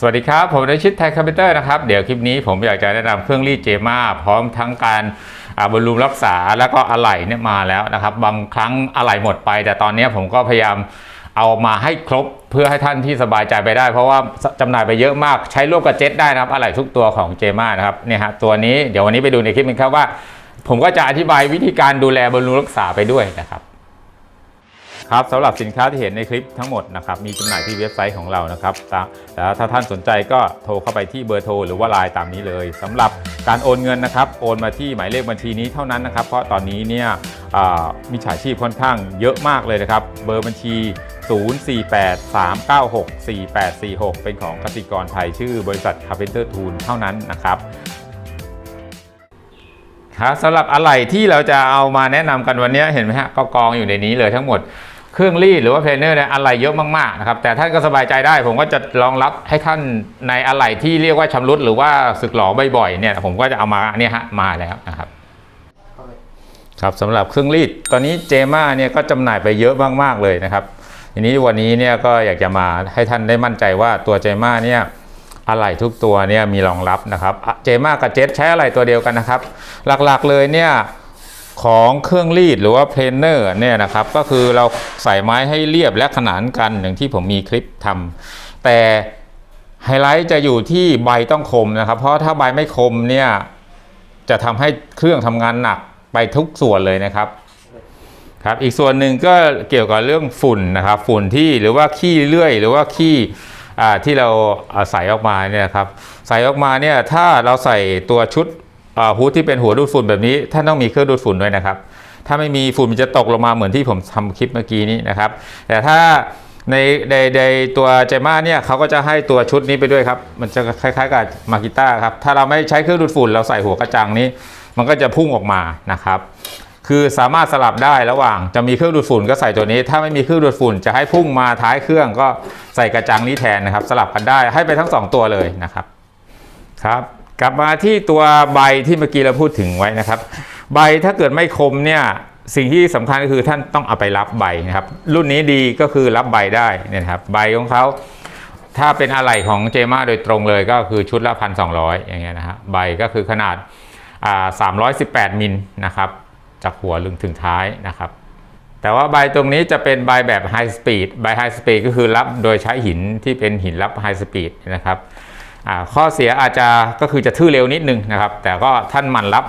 สวัสดีครับ ผมนายชิดไทยคอมพิวเตอร์นะครับ เดี๋ยวคลิปนี้ผมอยากจะแนะนำเครื่องรีดเจมาพร้อมทั้งการบำรุงรักษาแล้วก็อะไหล่เนี่ยมาแล้วนะครับ บางครั้งอะไหล่หมดไป แต่ตอนนี้ผมก็พยายามเอามาให้ครบเพื่อให้ท่านที่สบายใจไปได้ เพราะว่าจำหน่ายไปเยอะมากใช้ร่วมกับเจ็ตได้นะครับอะไหล่ทุกตัวของเจมานะครับเนี่ยฮะตัวนี้เดี๋ยววันนี้ไปดูในคลิปนึงครับว่า ผมก็จะอธิบายวิธีการดูแลบำรุงรักษาไปด้วยนะครับ ครับสำหรับสินค้าที่เห็นในคลิปทั้งหมดนะครับมีจำหน่ายที่เว็บไซต์ของเรานะครับแล้วถ้าท่านสนใจก็โทรเข้าไปที่เบอร์โทรหรือว่าไลน์ตามนี้เลยสำหรับการโอนเงินนะครับโอนมาที่หมายเลขบัญชีนี้เท่านั้นนะครับ เพราะตอนนี้เนี่ยมีฉาชีพค่อนข้างเยอะมากเลยนะครับ เบอร์บัญชี 0483964846 เป็นของกสิกรไทยชื่อบริษัท Carpenter Tool เท่านั้นนะครับครับสำหรับอะไหล่ที่เราจะเอามาแนะนำกันวันนี้เห็นไหมฮะก็กองอยู่ในนี้เลยทั้งหมด เครื่องรีดหรือว่าเพลนเนอร์เนี่ยอะไหล่เยอะมากๆนะครับแต่ท่านก็สบายใจได้ ผมก็จะรองรับให้ท่านในอะไหล่ที่เรียกว่าชำรุดหรือว่าสึกหลอบ่อยๆเนี่ยผมก็จะเอามาเนี่ยฮะมาแล้วนะครับครับสำหรับเครื่องรีดตอนนี้เจม่าเนี่ยก็จำหน่ายไปเยอะมากๆเลยนะครับทีนี้วันนี้เนี่ยก็อยากจะมาให้ท่านได้มั่นใจว่าตัวเจม่าเนี่ยอะไหล่ทุกตัวเนี่ยมีรองรับนะครับเจม่ากับเจ็ตใช้อะไหล่ตัวเดียวกันนะครับ หลักๆเลยเนี่ย ของเครื่องรีดหรือว่าเพลนเนอร์เนี่ยนะครับก็คือเราใส่ไม้ให้เรียบและขนานกันอย่างที่ผมมีคลิปทำแต่ไฮไลท์จะอยู่ที่ใบต้องคมนะครับ เพราะถ้าใบไม่คมเนี่ยจะทำให้เครื่องทำงานหนักไปทุกส่วนเลยนะครับครับอีกส่วนหนึ่งก็เกี่ยวกับเรื่องฝุ่นนะครับฝุ่นที่หรือว่าขี้เลื่อย หรือว่าขี้ที่เราใส่ออกมาเนี่ยครับใส่ออกมาเนี่ยถ้าเราใส่ตัวชุด ฮูดที่เป็นหัวดูดฝุ่นแบบนี้ท่านต้องมีเครื่องดูดฝุ่นด้วยนะครับ ถ้าไม่มีฝุ่นมันจะตกลงมาเหมือนที่ผมทำคลิปเมื่อกี้นี้นะครับ แต่ถ้าในในในตัวเจม่าเนี่ยเขาก็จะให้ตัวชุดนี้ไปด้วยครับ มันจะคล้ายๆกับมากิต้าครับ ถ้าเราไม่ใช้เครื่องดูดฝุ่นเราใส่หัวกระจังนี้ มันก็จะพุ่งออกมานะครับ คือสามารถสลับได้ระหว่างจะมีเครื่องดูดฝุ่นก็ใส่ตัวนี้ ถ้าไม่มีเครื่องดูดฝุ่นจะให้พุ่งมาท้ายเครื่องก็ใส่กระจังนี้แทนนะครับ สลับกันได้ให้ไปทั้ง 2 ตัวเลยนะครับครับ กลับมาที่ตัวใบที่เมื่อกี้เราพูดถึงไว้นะครับ ใบถ้าเกิดไม่คมเนี่ยสิ่งที่สำคัญก็คือท่านต้องเอาไปรับใบนะครับ รุ่นนี้ดีก็คือรับใบได้นี่ยนะครับ ใบของเขาถ้าเป็นอะไหล่ของเจมาโดยตรงเลยก็คือชุดละพันสองอย่างเงี้ยนะฮะใบก็คือขนาดสามร้อ่า318มิลนะครับ จากหัวลึงถึงท้ายนะครับ แต่ว่าใบตรงนี้จะเป็นใบแบบไฮสปีดใบไฮสปีดก็คือรับโดยใช้หินที่เป็นหินรับไฮสปีดนะครับ ข้อเสียอาจจะก็คือจะทื่อเร็วนิดนึงนะครับ แต่ก็ท่านหมันรับ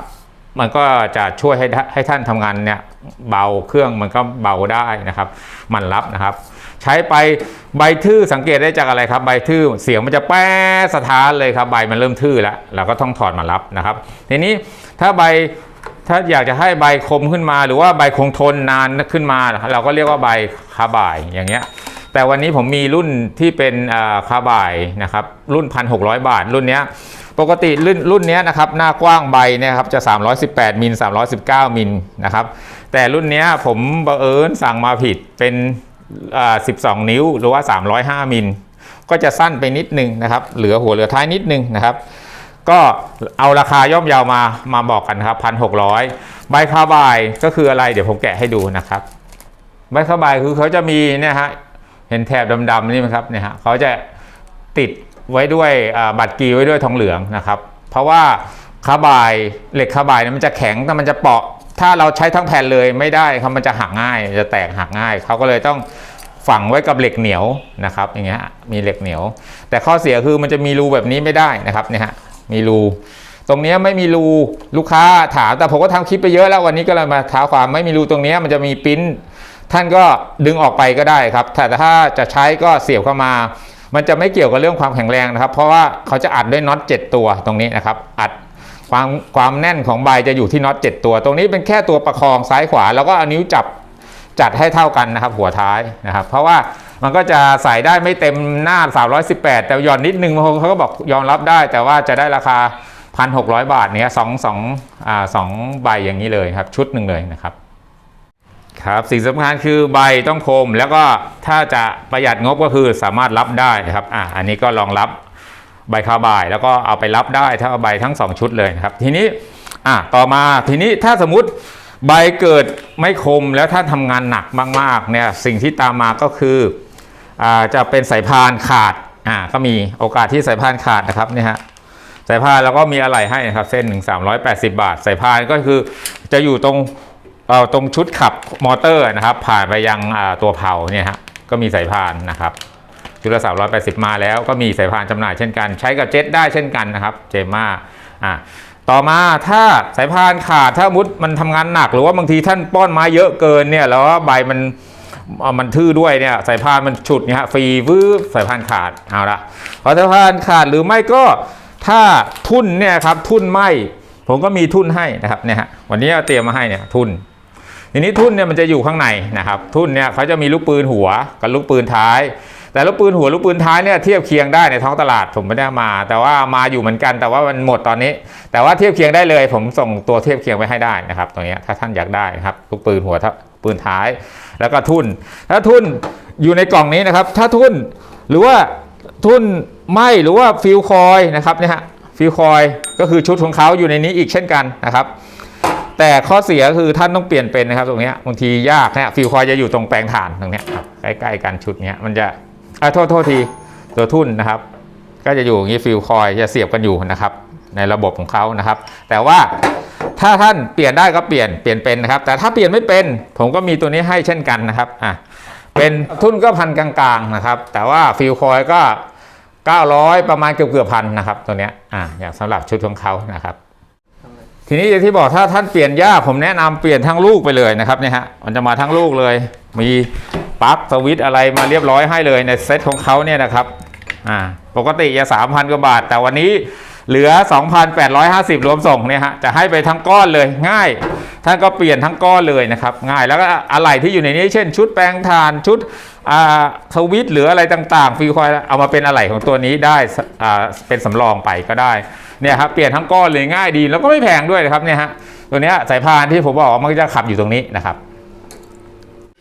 มันก็จะช่วยให้ให้ท่านทำงานเนี่ยเบาเครื่องมันก็เบาได้นะครับหมันรับนะครับ ใช้ไปใบทื่อสังเกตได้จากอะไรครับ ใบทื่อเสียงมันจะแป๊สะท้านเลยครับใบมันเริ่มทื่อแล้วเราก็ต้องถอดมารับนะครับ ทีนี้ถ้าใบถ้าอยากจะให้ใบคมขึ้นมา หรือว่าใบคงทนนานขึ้นมา เราก็เรียกว่าใบคาบ่ายอย่างเงี้ย แต่วันนี้ผมมีรุ่นที่เป็นคาบ่ายนะครับรุ่น 1,600 บาท รุ่นนี้ปกติรุ่นรุ่นนี้นะครับหน้ากว้างใบนี่ยครับจะ 318 มิล 319 มิลนะครับแต่รุ่นนี้ผมบังเอิญสั่งมาผิดเป็นอ่า12 นิ้วหรือว่า 305 มิล ก็จะสั้นไปนิดนึงนะครับเหลือหัวเหลือท้ายนิดนึงนะครับก็เอาราคาย่อมเยาวมามาบอกกันครับพันหกร้อยใบคาบายก็คืออะไรเดี๋ยวผมแกะให้ดูนะครับ ใบคาบายคือเขาจะมีเนี่ยฮะ เห็นแถบดำๆนี่ไหมครับเนี่ยฮะเขาจะติดไว้ด้วยบัตรกีไว้ด้วยทองเหลืองนะครับ เพราะว่าคาบายเหล็กคาบายเนี่ยมันจะแข็งแต่มันจะเปราะ ถ้าเราใช้ทั้งแผ่นเลยไม่ได้ครับมันจะหักง่ายจะแตกหักง่าย เขาก็เลยต้องฝังไว้กับเหล็กเหนียวนะครับอย่างเงี้ยมีเหล็กเหนียว แต่ข้อเสียคือมันจะมีรูแบบนี้ไม่ได้นะครับเนี่ยฮะมีรูตรงนี้ไม่มีรูลูกค้าถามแต่ผมก็ทำคลิปไปเยอะแล้ววันนี้ก็เลยมาท้าความไม่มีรูตรงนี้มันจะมีปิ้น ท่านก็ดึงออกไปก็ได้ครับ แต่ถ้าจะใช้ก็เสียบเข้ามา มันจะไม่เกี่ยวกับเรื่องความแข็งแรงนะครับ เพราะว่าเขาจะอัดด้วยน็อต7ตัวตรงนี้นะครับ อัดความความแน่นของใบจะอยู่ที่น็อต7ตัว ตรงนี้เป็นแค่ตัวประคองซ้ายขวา แล้วก็เอานิ้วจับจัดให้เท่ากันนะครับ หัวท้ายนะครับ เพราะว่ามันก็จะใส่ได้ไม่เต็มหน้า 318 แต่หย่อนนิดนึงเขาก็บอกยอมรับได้ แต่ว่าจะได้ราคา 1,600 บาทเนี้ยสองสองอ่าสองใบอย่างนี้เลยครับ ชุดหนึ่งเลยนะครับ ครับสิ่งสำคัญคือใบต้องคม แล้วก็ถ้าจะประหยัดงบก็คือสามารถรับได้นะครับอ่าอันนี้ก็รองรับใบคาบาย แล้วก็เอาไปรับได้ถ้าเอาใบทั้ง 2 ชุดเลยนะครับ ทีนี้อะต่อมาทีนี้ถ้าสมมติใบเกิดไม่คมแล้วถ้าทำงานหนักมากๆเนี่ยสิ่งที่ตามมาก็คืออ่าจะเป็นสายพานขาดอ่าก็มีโอกาสที่สายพานขาดนะครับเนี่ยฮะสายพานแล้วก็มีอะไรให้นะครับเส้นหนึ่งสามร้อยแปดสิบาทสายพานก็คือจะอยู่ตรง เอ่อตรงชุดขับมอเตอร์นะครับ ผ่านไปยังตัวเผาเนี่ยฮะก็มีสายพานนะครับชุดละ380 มาแล้วก็มีสายพานจำหน่ายเช่นกัน ใช้กับเจ็ตได้เช่นกันนะครับเจม่าอะต่อมาถ้าสายพานขาดถ้ามุดมันทำงานหนัก หรือว่าบางทีท่านป้อนไม้เยอะเกินเนี่ยแล้วใบมันเอ่อมันทื่อด้วยเนี่ยสายพานมันฉุดเนี่ยฮะฟรีวืบสายพานขาดเอาละพอสายพานขาดหรือไม่ก็ถ้าทุ่นเนี่ยครับทุ่นไหมผมก็มีทุ่นให้นะครับเนี่ยฮะวันนี้เตรียมมาให้เนี่ยทุ่น ทีนี้ทุ่นเนี่ยมันจะอยู่ข้างในนะครับทุ่นเนี่ยเขาจะมีลูกปืนหัวกับลูกปืนท้าย แต่ลูกปืนหัวลูกปืนท้ายเนี่ยเทียบเคียงได้ในท้องตลาดผมไม่ได้มา แต่ว่ามาอยู่เหมือนกัน แต่ว่ามันหมดตอนนี้ แต่ว่าเทียบเคียงได้เลย ผมส่งตัวเทียบเคียงไปให้ได้นะครับตรงนี้ถ้าท่านอยากได้นะครับลูกปืนหัวทัปืนท้าย แล้วก็ทุ่นถ้าทุ่นอยู่ในกล่องนี้นะครับ ถ้าทุ่นหรือว่าทุ่นไหมหรือว่าฟิลคอยนะครับเนี่ยฮะฟิลคอยก็คือชุดของเขาอยู่ในนี้อีกเช่นกันนะครับ แต่ข้อเสียคือท่านต้องเปลี่ยนเป็นนะครับตรงนี้บางทียากเนี่ยฟิลคอยจะอยู่ตรงแปลงถ่านตรงนี้ครับใกล้ๆกันชุดนี้มันจะอะโทษโทษทีตัวทุ่นนะครับ ก็จะอยู่อย่างนี้ฟิลคอยจะเสียบกันอยู่นะครับ ในระบบของเขานะครับ แต่ว่าถ้าท่านเปลี่ยนได้ก็เปลี่ยนเปลี่ยนเป็นนะครับ แต่ถ้าเปลี่ยนไม่เป็น ผมก็มีตัวนี้ให้เช่นกันนะครับอะเป็นทุ่นก็พันกลางๆนะครับ แต่ว่าฟิลคอยก็900 ประมาณเกือบเกือบพันนะครับตัวเนี้ยอะอย่างสำหรับชุดของเขานะครับ ทีนี้อย่างที่บอกถ้าท่านเปลี่ยนยาผมแนะนำเปลี่ยนทั้งลูกไปเลยนะครับเนี่ยฮะมันจะมาทั้งลูกเลย มีปลั๊กสวิตอะไรมาเรียบร้อยให้เลยในเซ็ตของเขาเนี่ยนะครับอ่าปกติจะ3,000กว่าบาท แต่วันนี้เหลือ 2,850 รวมส่งเนี่ยฮะจะให้ไปทั้งก้อนเลยง่าย ท่านก็เปลี่ยนทั้งก้อนเลยนะครับ ง่ายแล้วก็อะไหล่ที่อยู่ในนี้ เช่น ชุดแปรงทานชุดสวิตหรืออะไรต่างๆฟิลคอยเอามาเป็นอะไหล่ของตัวนี้ได้เป็นสำรองไปก็ได้ เนี่ยครับเปลี่ยนทั้งก้อนเลยง่ายดีแล้วก็ไม่แพงด้วยนะครับเนี่ยฮะตัวเนี้ยสายพานที่ผมบอกมันก็จะขับอยู่ตรงนี้นะครับ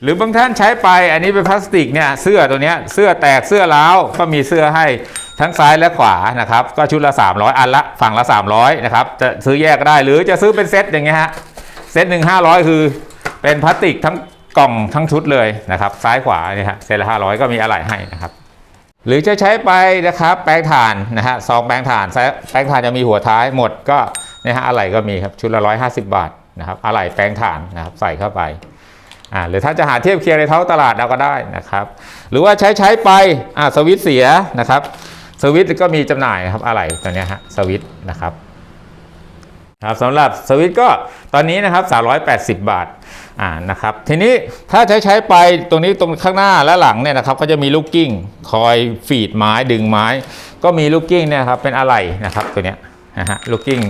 หรือบางท่านใช้ไปอันนี้เป็นพลาสติกเนี่ยเสื้อตัวเนี้ยเสื้อแตกเสื้อร้าวก็มีเสื้อให้ทั้งซ้ายและขวานะครับก็ชุดละ 300 อันละฝั่งละ 300นะครับจะซื้อแยกก็ได้หรือจะซื้อเป็นเซตอย่างเงี้ยฮะเซตหนึ่งห้าร้อยคือเป็นพลาสติกทั้งกล่องทั้งชุดเลยนะครับซ้ายขวาเนี่ยฮะเซตละห้าร้อยก็มีอะไหล่ให้นะครับ หรือจะใช้ไปนะครับแปรงถ่านนะฮะซองแปรงถ่านแปรงถ่านจะมีหัวท้ายหมดก็เนี่ยฮะอะไหล่ก็มีครับชุดละร้อยห้าสิบบาทนะครับอะไหล่แปรงถ่านนะครับใส่เข้าไปอ่าหรือถ้าจะหาเทียบเคียงในท้องตลาดเราก็ได้นะครับ หรือว่าใช้ใช้ไปอ่าสวิตเสียนะครับสวิตก็มีจำหน่ายนะครับอะไรตัวเนี้ยฮะสวิตนะครับครับสำหรับสวิตก็ตอนนี้นะครับ380 บาท อ่านะครับทีนี้ถ้าใช้ใช้ไปตรงนี้ตรงข้างหน้าและหลังเนี่ยนะครับก็จะมีลูกกิ้งคอยฟีดไม้ดึงไม้ ก็มีลูกกิ้งเนี่ยครับเป็นอะไหล่นะครับตัวเนี้ยนะฮะลูกกิ้ง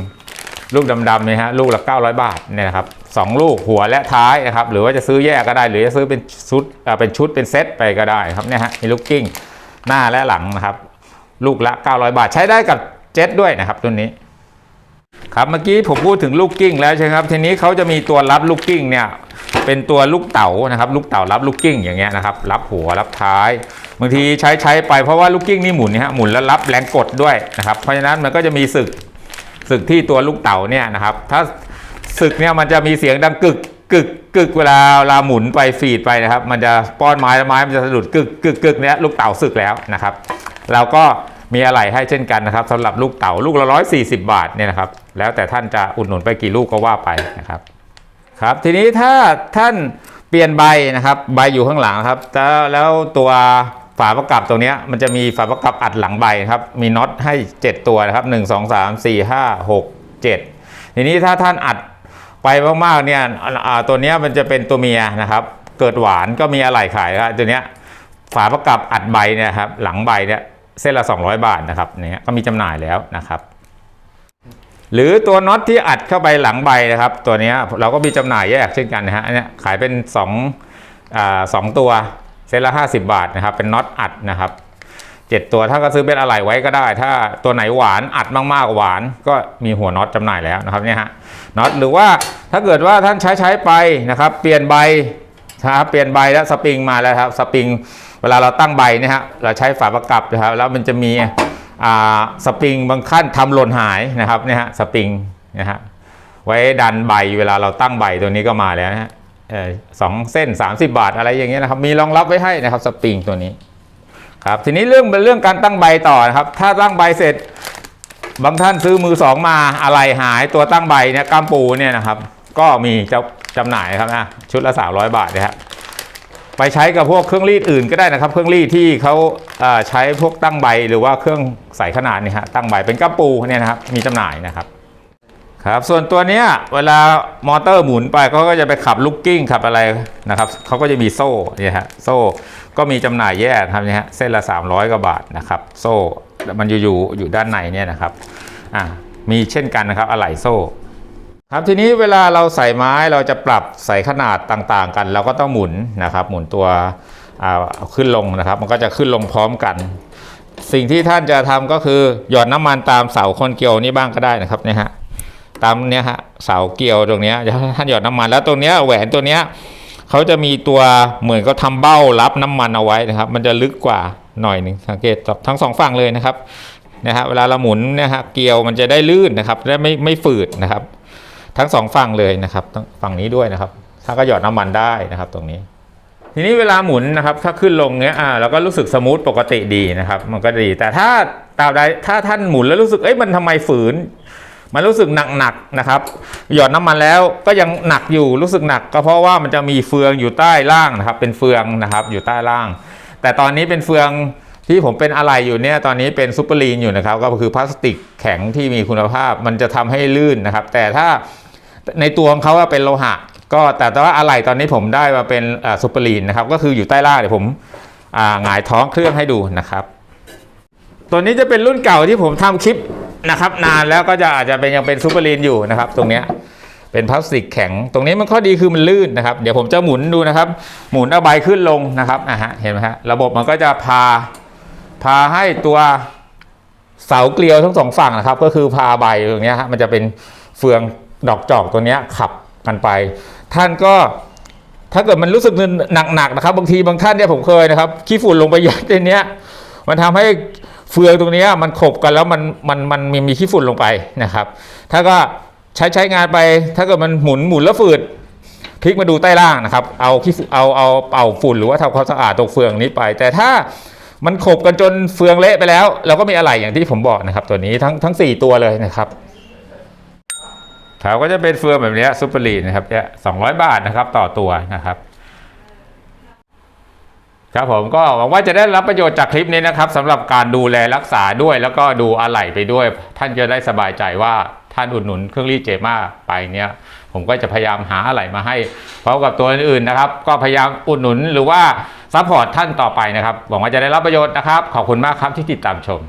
ลูกดำๆเนี่ยฮะลูกละ 900 บาทเนี่ยนะครับสองลูกหัวและท้ายนะครับหรือว่าจะซื้อแยกก็ได้ หรือจะซื้อเป็นชุดเป็นชุดเป็นเซตไปก็ได้ครับเนี่ยฮะมีลูกกิ้งหน้าและหลังนะครับลูกละ 900 บาทใช้ได้กับเจ็ตด้วยนะครับตัวนี้ครับเมื่อกี้ผมพูดถึงลูกกิ้งแล้วใช่ไหมครับทีนี้เขาจะมีตัวรับลูกกิ้งเนี่ย เป็นตัวลูกเต๋านะครับ ลูกเต๋ารับลูกกิ้งอย่างเงี้ยนะครับ รับหัวรับท้าย บางทีใช้ใช้ไปเพราะว่าลูกกิ้งนี่หมุนนะฮะหมุนแล้วรับแรงกดด้วยนะครับ เพราะฉะนั้นมันก็จะมีสึกศึกที่ตัวลูกเต๋าเนี่ยนะครับ ถ้าศึกเนี่ยมันจะมีเสียงดังกึกกึกกึกเวลาเวลาหมุนไปฟีดไปนะครับ มันจะป้อนไม้แล้วไม้มันจะสะดุดกึกกึกกึกเนี่ยลูกเต๋าศึกแล้วนะครับ เราก็มีอะไรให้เช่นกันนะครับสำหรับลูกเต๋าลูกละร้อยสี่สิบาทเนี่ยนะครับ แล้วแต่ท่านจะอุดหนุนไปกี่ลูกก็ว่าไปนะครับ ครับทีนี้ถ้าท่านเปลี่ยนใบนะครับใบอยู่ข้างหลังครับแล้วแล้วตัวฝาประกับตรงนี้มันจะมีฝาประกับอัดหลังใบครับมีน็อตให้ 7 ตัวนะครับ 1 2 3 4 5 6 7 ทีนี้ถ้าท่านอัดไปมากๆเนี่ยตัวนี้มันจะเป็นตัวเมียนะครับ เกิดหวานก็มีอะไหล่ขายครับตัวนี้ฝาประกับอัดใบเนี่ยครับหลังใบเนี่ยเส้นละ 200 บาทนะครับเนี่ยก็มีจำหน่ายแล้วนะครับ หรือตัวน็อตที่อัดเข้าไปหลังใบนะครับ ตัวนี้เราก็มีจำหน่ายแยกเช่นกันนะฮะอันนี้ขายเป็น2อ่าสองตัวเซตละ 50 บาทนะครับ เป็นน็อตอัดนะครับ 7 ตัวถ้าก็ซื้อเป็นอะไหล่ไว้ก็ได้ ถ้าตัวไหนหวานอัดมากๆหวานก็มีหัวน็อตจำหน่ายแล้วนะครับเนี่ยฮะน็อตหรือว่าถ้าเกิดว่าท่านใช้ใช้ไปนะครับ เปลี่ยนใบนะครับเปลี่ยนใบแล้วสปริงมาแล้วครับสปริงเวลาเราตั้งใบเนี่ยฮะเราใช้ฝาประกับนะครับแล้วมันจะมี สปริงบางขั้นทำหล่นหายนะครับเนี่ยฮะสปริงนะฮะไว้ดันใบเวลาเราตั้งใบตัวนี้ก็มาแล้วนะฮะสองเส้น 30 บาทอะไรอย่างเงี้ยนะครับมีรองรับไว้ให้นะครับสปริงตัวนี้ครับทีนี้เรื่องเป็นเรื่องการตั้งใบต่อนะครับถ้าตั้งใบเสร็จบางท่านซื้อมือสองมาอะไรหายตัวตั้งใบเนี่ยกัมปูเนี่ยนะครับก็มีจ้าจำหน่ายครับนะชุดละ300 บาทนะฮะ ไปใช้กับพวกเครื่องรีดอื่นก็ได้นะครับ เครื่องรีดที่เขาใช้พวกตั้งใบหรือว่าเครื่องใส่ขนาดนี่ฮะตั้งใบเป็นกัมปูเนี่ยนะครับมีจำหน่ายนะครับครับส่วนตัวเนี้ยเวลามอเตอร์หมุนไปเขาก็จะไปขับลูกกิ้งขับอะไรนะครับเขาก็จะมีโซ่เนี่ยฮะโซ่ก็มีจำหน่ายแยกครับเนี่ยฮะเส้นละ 300กว่าบาทนะครับโซ่มันอยู่อยู่อยู่ด้านในเนี่ยนะครับอ่ามีเช่นกันนะครับอะไหล่โซ่ ครับทีนี้เวลาเราใส่ไม้เราจะปรับใส่ขนาดต่างๆ กัน เราก็ต้องหมุนนะครับ หมุนตัวขึ้นลงนะครับ มันก็จะขึ้นลงพร้อมกัน สิ่งที่ท่านจะทำก็คือหยอดน้ำมันตามเสาคนเกี่ยวนี้บ้างก็ได้นะครับเนี่ยฮะตามเนี้ยฮะเสาเกี่ยวตรงเนี้ยท่านหยอดน้ำมันแล้วตรงเนี้ยแหวนตัวเนี้ยเขาจะมีตัวเหมือนก็ทำเบ้ารับน้ำมันเอาไว้นะครับ มันจะลึกกว่าหน่อยหนึ่งสังเกตทั้งสองฝั่งเลยนะครับนะฮะเวลาเราหมุนเนี่ยฮะเกี่ยวมันจะได้ลื่นนะครับและไม่ไม่ฝืดนะครับ ทั้งสองฝั่งเลยนะครับฝั่งนี้ด้วยนะครับ ถ้าก็หยอดน้ำมันได้นะครับ ตรงนี้ ทีนี้เวลาหมุนนะครับ ถ้าขึ้นลงเนี้ยอ่าเราก็รู้สึกสมูทปกติดีนะครับ มันก็ดีแต่ถ้าตาบใดถ้าท่านหมุนแล้วรู้สึกเอ้ยมันทำไมฝืน มันรู้สึกหนักๆน,นะครับ หยอดน้ำมันแล้วก็ยังหนักอยู่รู้สึกหนัก ก็เพราะว่ามันจะมีเฟืองอยู่ใต้ล่างนะครับ เป็นเฟืองนะครับ อยู่ใต้ล่าง แต่ตอนนี้เป็นเฟืองที่ผมเป็นอะไรอยู่เนี่ยตอนนี้เป็นซูเปอร์ลีนอยู่นะครับ ก็คือพลาสติกแข็งที่มีคุณภาพมันจะทำให้ลื่นนะครับ แต่ถ้า ในตัวของเขาเป็นโลหะ ก็แต่แต่ว่าอะไหล่ตอนนี้ผมได้มาเป็นซูเปอร์ลีนนะครับ ก็คืออยู่ใต้ล่างเดี๋ยวผมหงายท้องเครื่องให้ดูนะครับ ตัวนี้จะเป็นรุ่นเก่าที่ผมทำคลิปนะครับ นานแล้วก็จะอาจจะเป็นยังเป็นซูเปอร์ลีนอยู่นะครับ ตรงเนี้ยเป็นพลาสติกแข็ง ตรงนี้มันข้อดีคือมันลื่นนะครับ เดี๋ยวผมจะหมุนดูนะครับ หมุนเอาใบขึ้นลงนะครับอะฮะเห็นไหมฮะระบบมันก็จะพาพาให้ตัวเสาเกลียวทั้งสองฝั่งนะครับ ก็คือพาใบตรงเนี้ยฮะมันจะเป็นเฟือง ดอกจอกตัวเนี้ยขับกันไป ท่านก็ถ้าเกิดมันรู้สึกหนักๆนะครับ บางทีบางท่านเนี่ยผมเคยนะครับขี้ฝุ่นลงไปยัดในเนี้ยมันทำให้เฟืองตรงนี้มันขบกันแล้วมันมันมันมีมีขี้ฝุ่นลงไปนะครับ ถ้าก็ใช้ใช้งานไป ถ้าเกิดมันหมุนหมุนแล้วฝืดพลิกมาดูใต้ล่างนะครับ เอาขี้ฝุ่นเอาเอาเป่าฝุ่นหรือว่าทำความสะอาดตรงเฟืองนี้ไป แต่ถ้ามันขบกันจนเฟืองเละไปแล้ว เราก็มีอะไรอย่างที่ผมบอกนะครับ ตัวนี้ทั้งทั้งสี่ตัวเลยนะครับ เขาก็จะเป็นเฟืองแบบนี้ซูเปอร์ลีนนะครับเนี่ยสองร้อยบาทนะครับต่อตัวนะครับครับผมก็หวังว่าจะได้รับประโยชน์จากคลิปนี้นะครับสำหรับการดูแลรักษาด้วย แล้วก็ดูอะไหล่ไปด้วย ท่านจะได้สบายใจว่าท่านอุดหนุนเครื่องรีดเจม่าไปเนี้ยผมก็จะพยายามหาอะไหล่มาให้พร้อมกับตัวอื่นๆนะครับ ก็พยายามอุดหนุนหรือว่าซัพพอร์ตท่านต่อไปนะครับหวังว่าจะได้รับประโยชน์นะครับ ขอบคุณมากครับที่ติดตามชม